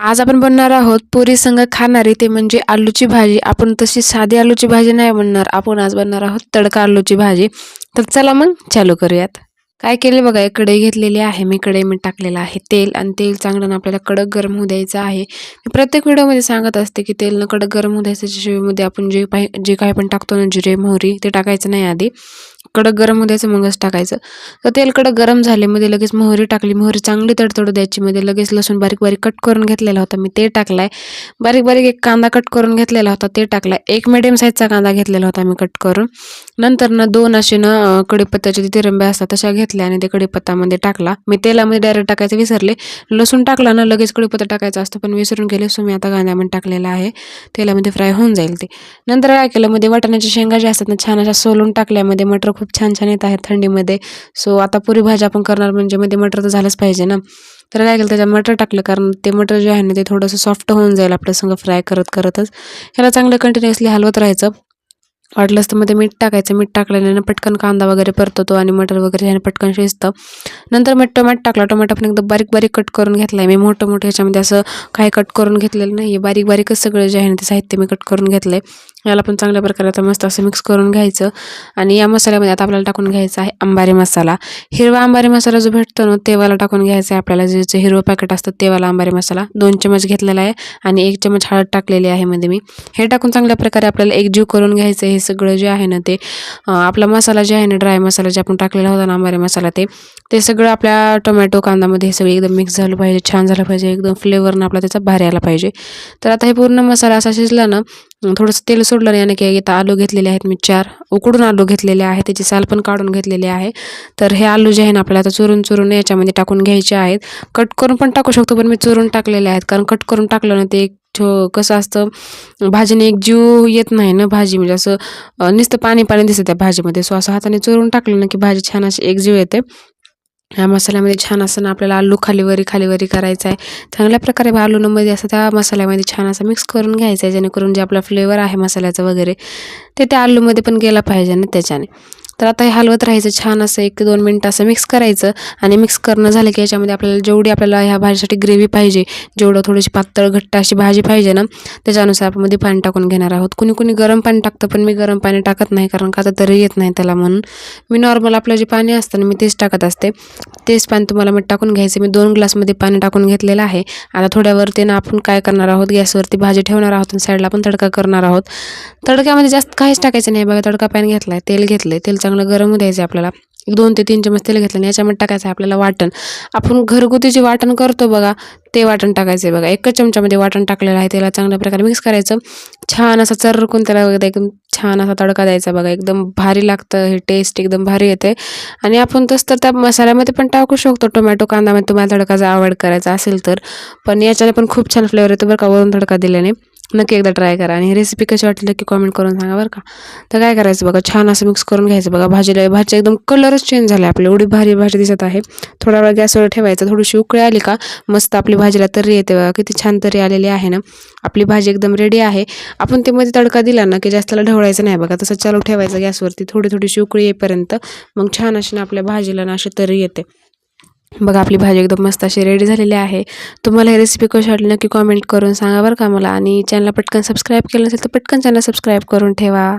आज आपण बनणार आहोत पुरी संग खाणारी ते म्हणजे आलूची भाजी. आपण तशी साधी आलूची भाजी नाही बनणार. आपण आज बनणार आहोत तडका आलूची भाजी. तर चला मग चालू करूयात. काय केले बघा एक कढई घेतलेली आहे मी. कढई मी टाकलेलं आहे. तेल आणि तेल चांगलं ना आपल्याला कडक गरम होऊ द्यायचं आहे. मी प्रत्येक व्हिडिओमध्ये सांगत असते की तेल न कडक गरम होऊ द्यायचं. शिवीमध्ये आपण जे पाहि जे काही पण टाकतो ना जिरे मोहरी ते टाकायचं नाही आधी. कडक गरम होऊ द्यायचं मगच टाकायचं. तर तेल कडक गरम झाले मध्ये लगेच मोहरी टाकली मोहरी चांगली तडतडू द्यायची. मध्ये लगेच लसूण बारीक बारीक कट करून घेतलेला होता. मी ते टाकलाय. बारीक बारीक एक कांदा कट करून घेतलेला होता ते टाकलाय. एक मिडियम साईजचा कांदा घेतलेला होता मी कट करून. नंतर ना दोन असे ना कडीपत्त्याचे तिरंब्या असतात तशा घेतल्या आणि ते कडीपत्तामध्ये टाकला. मी तेलामध्ये डायरेक्ट टाकायचं विसरले. लसूण टाकला ना लगेच कडीपत्ता टाकायचा असतं पण विसरून गेले. सो मी आता कांद्यामध्ये टाकलेला आहे. तेलामध्ये फ्राय होऊन जाईल ते. नंतर काय केलं मध्ये वाटाण्याच्या शेंगा ज्या असतात ना छान अशा सोलून टाकल्यामध्ये मटर खूप छान छान येत आहेत थंडीमध्ये. सो आता पुरी भाजी आपण करणार म्हणजे मध्ये मटर तर झालंच पाहिजे ना. तर काय केलं त्याच्यात मटर टाकलं कारण ते मटर जे आहे ना ते थोडंसं सॉफ्ट होऊन जाईल आपल्या संग फ्राय करत करतच. ह्याला चांगलं कंटिन्युअसली हलवत राहायचं. वाटलंच तर मध्ये मीठ टाकायचं. मीठ टाकल्याने पटकन कांदा वगैरे परततो आणि मटर वगैरे ह्याने पटकन शिजतं. नंतर मग टोमॅटो टाकला. टोमॅटो पण एकदम बारीक बारीक कट करून घेतला आहे मी मोठं मोठं ह्याच्यामध्ये असं काही कट करून घेतलेलं नाही आहे बारीक बारीकच सगळं जे आहे ना ते साहित्य मी कट करून घेतलं आहे याला पण चांगल्या प्रकारे आता मस्त असं मिक्स करून घ्यायचं. आणि या मसाल्यामध्ये आता आपल्याला टाकून घ्यायचा आहे अंबारी मसाला. हिरवा अंबारी मसाला जो भेटतो ना तेवाला टाकून घ्यायचा आहे आपल्याला. जे जे हिरवं पॅकेट असतं तेवाला अंबारी मसाला. दोन चमच घेतलेला आहे आणि एक चमच हळद टाकलेली आहे मध्ये मी. हे टाकून चांगल्या प्रकारे आपल्याला एकजीव करून घ्यायचं हे सगळं जे आहे ना ते आपला मसाला जे आहे ना ड्राय मसाला जे आपण टाकलेला होता ना अंबारी मसाला ते ते सगळं आपल्या टोमॅटो कांदामध्ये हे सगळं एकदम मिक्स झालं पाहिजे. छान झालं पाहिजे. एकदम फ्लेवरनं आपला त्याचा भारी आला पाहिजे. तर आता हे पूर्ण मसाला असा शिजला ना थोडंसं तेल सोडलं याने की इथं आलू घेतलेले आहेत मी चार. उकडून आलू घेतलेले आहे. त्याची साल पण काढून घेतलेली आहे. तर हे आलू जे आहे ना आपल्याला आता चुरून चुरून याच्यामध्ये टाकून घ्यायचे आहेत. कट करून पण टाकू शकतो पण मी चुरून टाकलेले आहेत. कारण कट करून टाकलं ना ते छो कसं असतं भाजीने एक जीव येत नाही ना भाजी. म्हणजे असं नुसतं पाणी पाणी दिसतं त्या भाजीमध्ये. सो असं हाताने चोरून टाकलं ना की भाजी छान अशी एक जीव येते. ह्या मसाल्यामध्ये छान असं ना आपल्याला आलू खालीवरी खालीवरी करायचा आहे चांगल्या प्रकारे आलूमध्ये असं त्या मसाल्यामध्ये छान असं मिक्स करून घ्यायचं आहे जेणेकरून जे आपला फ्लेवर आहे मसाल्याचं वगैरे ते त्या आलूमध्ये पण गेला पाहिजे ना त्याच्याने. तर आता हे हलवत राहायचं छान असं एक दोन मिनटं असं मिक्स करायचं आणि मिक्स करणं झालं की याच्यामध्ये आपल्याला जेवढी आपल्याला ह्या भाजीसाठी ग्रेव्ही पाहिजे जेवढं थोडीशी पातळ घट्ट अशी भाजी पाहिजे ना त्याच्यानुसार आपण मध्ये पाणी टाकून घेणार आहोत. कुणी कुणी गरम पाणी टाकतं पण मी गरम पाणी टाकत नाही कारण का तरी येत नाही त्याला म्हणून. मी नॉर्मल आपलं जे पाणी असतं ना मी तेच टाकत असते. तेच पाणी तुम्हाला मी टाकून घ्यायचं मी दोन ग्लासमध्ये पाणी टाकून घेतलेलं आहे. आता थोड्यावरती ना आपण काय करणार आहोत गॅसवरती भाजी ठेवणार आहोत आणि साईडला पण तडका करणार आहोत. तडक्यामध्ये जास्त काहीच टाकायचं नाही. बघा तडका पॅन घेतला आहे तेल घेतलं आहे तेल चांगलं गरम द्यायचं आपल्याला. एक दोन ते तीन चमच तेल घेतलं आणि याच्यामध्ये टाकायचं आहे आपल्याला वाटण. आपण घरगुती जे वाटण करतो बघा ते वाटण टाकायचं आहे बघा. एकच चमच्यामध्ये वाटण टाकलेलं आहे त्याला चांगल्या प्रकारे मिक्स करायचं. छान असं चरकून त्याला एकदम छान असा तडका द्यायचा बघा. एकदम भारी लागतं हे टेस्ट एकदम भारी येते. आणि आपण तसं तर त्या मसाल्यामध्ये पण टाकू शकतो. टोमॅटो कांदामध्ये तुम्हाला तडकाचा आवड करायचा असेल तर. पण याच्याने पण खूप छान फ्लेवर येतो बरं का वरून तडका दिल्याने. नक्की एकदा ट्राय करा. आणि रेसिपी कशी वाटली नक्की कॉमेंट करून सांगा बरं का. तर काय करायचं बघा छान असं मिक्स करून घ्यायचं बघा. भाजीला भाजी एकदम कलरच चेंज झाला आपली. एवढी भारी भाजी दिसत आहे. थोडा वेळ गॅसवर ठेवायचं. थोडीशी उकळी आली का मस्त आपली भाजीला तरी येते बघा. किती छान तरी आलेली आहे ना. आपली भाजी एकदम रेडी आहे. आपण ते मध्ये तडका दिला ना की जास्तला ढवळायचं नाही बघा. तसं चालू ठेवायचं गॅसवरती. थोडी थोडीशी उकळी येईपर्यंत. मग छान अशी ना आपल्या भाजीला ना अशी तरी येते. बघा आपली भाजी एकदम मस्त अशी रेडी झालेली आहे. तुम्हाला ही रेसिपी कशी वाटली नक्की कॉमेंट करून सांगा बरं का मला. आणि चॅनलला पटकन सबस्क्राईब केलं नसेल तर पटकन चॅनल सबस्क्राईब करून ठेवा.